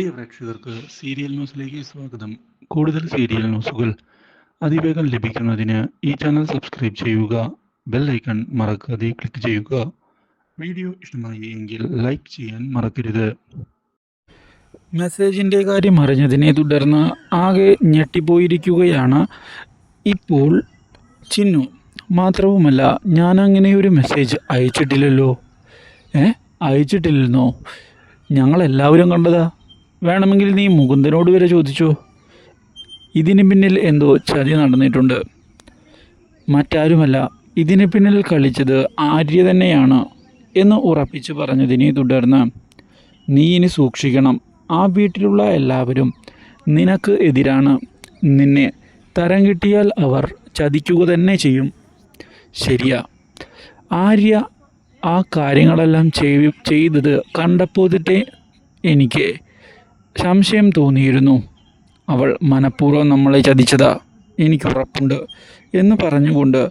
പ്രിയ പ്രേക്ഷകർക്ക് സീരിയൽ ന്യൂസിലേക്ക് സ്വാഗതം. കൂടുതൽ സീരിയൽ ന്യൂസുകൾ അതിവേഗം ലഭിക്കുന്നതിന് ഈ ചാനൽ സബ്സ്ക്രൈബ് ചെയ്യുക ബെൽ ഐക്കൺ മറക്കാതെ ക്ലിക്ക് ചെയ്യുക. വീഡിയോ ഇഷ്ടമായി എങ്കിൽ ലൈക്ക് ചെയ്യാൻ മറക്കരുത്. മെസ്സേജിന്റെ കാര്യം അറിഞ്ഞതിനെ തുടർന്ന് ആകെ ഞെട്ടിപ്പോയിരിക്കുകയാണ് ഇപ്പോൾ ചിന്നു. മാത്രവുമല്ല ഞാൻ അങ്ങനെ ഒരു മെസ്സേജ് അയച്ചിട്ടില്ലല്ലോ. ഏ? അയച്ചിട്ടില്ലെന്നോ? ഞങ്ങളെല്ലാവരും കണ്ടതാ? വേണമെങ്കിൽ നീ മുകുന്ദനോട് വരെ ചോദിച്ചു. ഇതിന് പിന്നിൽ എന്തോ ചതി നടന്നിട്ടുണ്ട്. മറ്റാരുമല്ല ഇതിന് പിന്നിൽ കളിച്ചത് ആര്യ തന്നെയാണ് എന്ന് ഉറപ്പിച്ച് പറഞ്ഞതിനെ തുടർന്ന് നീ ഇനി സൂക്ഷിക്കണം. ആ വീട്ടിലുള്ള എല്ലാവരും നിനക്ക് എതിരാണ്. നിന്നെ തരം കിട്ടിയാൽ അവർ ചതിക്കുക തന്നെ ചെയ്യും. ശരിയാ. ആര്യ ആ കാര്യങ്ങളെല്ലാം ചെയ് ചെയ്തത് കണ്ടപ്പോൾ എനിക്ക് സംശയം തോന്നിയിരുന്നു. അവൾ മനഃപൂർവം നമ്മളെ ചതിച്ചതാ എനിക്ക് ഉറപ്പുണ്ട് എന്ന് പറഞ്ഞുകൊണ്ട്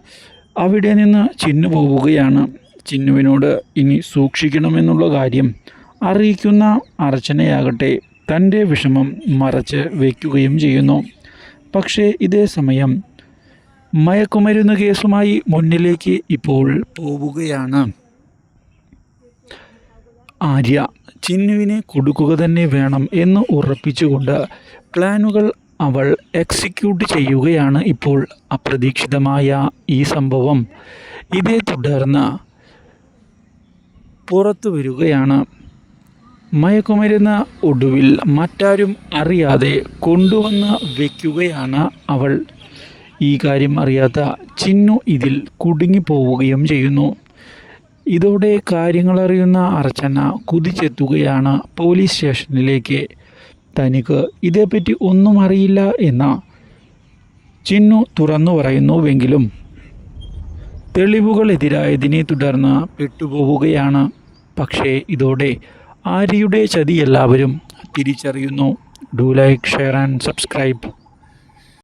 അവിടെ നിന്ന് ചിന്നു പോവുകയാണ്. ചിന്നുവിനോട് ഇനി സൂക്ഷിക്കണമെന്നുള്ള കാര്യം അറിയിക്കുന്ന അർച്ചനയാകട്ടെ തന്റെ വിഷമം മറച്ച് വയ്ക്കുകയും ചെയ്യുന്നു. പക്ഷേ ഇതേ സമയം മയക്കുമരുന്ന് കേസുമായി മുന്നിലേക്ക് ഇപ്പോൾ പോവുകയാണ്. ആര്യ ചിന്നുവിനെ കൊടുക്കുക തന്നെ വേണം എന്ന് ഉറപ്പിച്ചുകൊണ്ട് പ്ലാനുകൾ അവൾ എക്സിക്യൂട്ട് ചെയ്യുകയാണ് ഇപ്പോൾ അപ്രതീക്ഷിതമായ ഈ സംഭവം. ഇതേ തുടർന്ന് പുറത്തു വരികയാണ്. മയക്കുമരുന്ന് ഒടുവിൽ മറ്റാരും അറിയാതെ കൊണ്ടുവന്ന് വയ്ക്കുകയാണ് അവൾ. ഈ കാര്യം അറിയാത്ത ചിന്നു ഇതിൽ കുടുങ്ങിപ്പോവുകയും ചെയ്യുന്നു. ഇതോടെ കാര്യങ്ങളറിയുന്ന അർച്ചന കുതിച്ചെത്തുകയാണ് പോലീസ് സ്റ്റേഷനിലേക്ക്. തനിക്ക് ഇതേപ്പറ്റി ഒന്നും അറിയില്ല എന്ന ചിന്നു തുറന്നു പറയുന്നുവെങ്കിലും തെളിവുകൾ എതിരായതിനെ തുടർന്ന് പെട്ടുപോവുകയാണ്. പക്ഷേ ഇതോടെ ആര്യയുടെ ചതി എല്ലാവരും തിരിച്ചറിയുന്നു. Do like share and subscribe.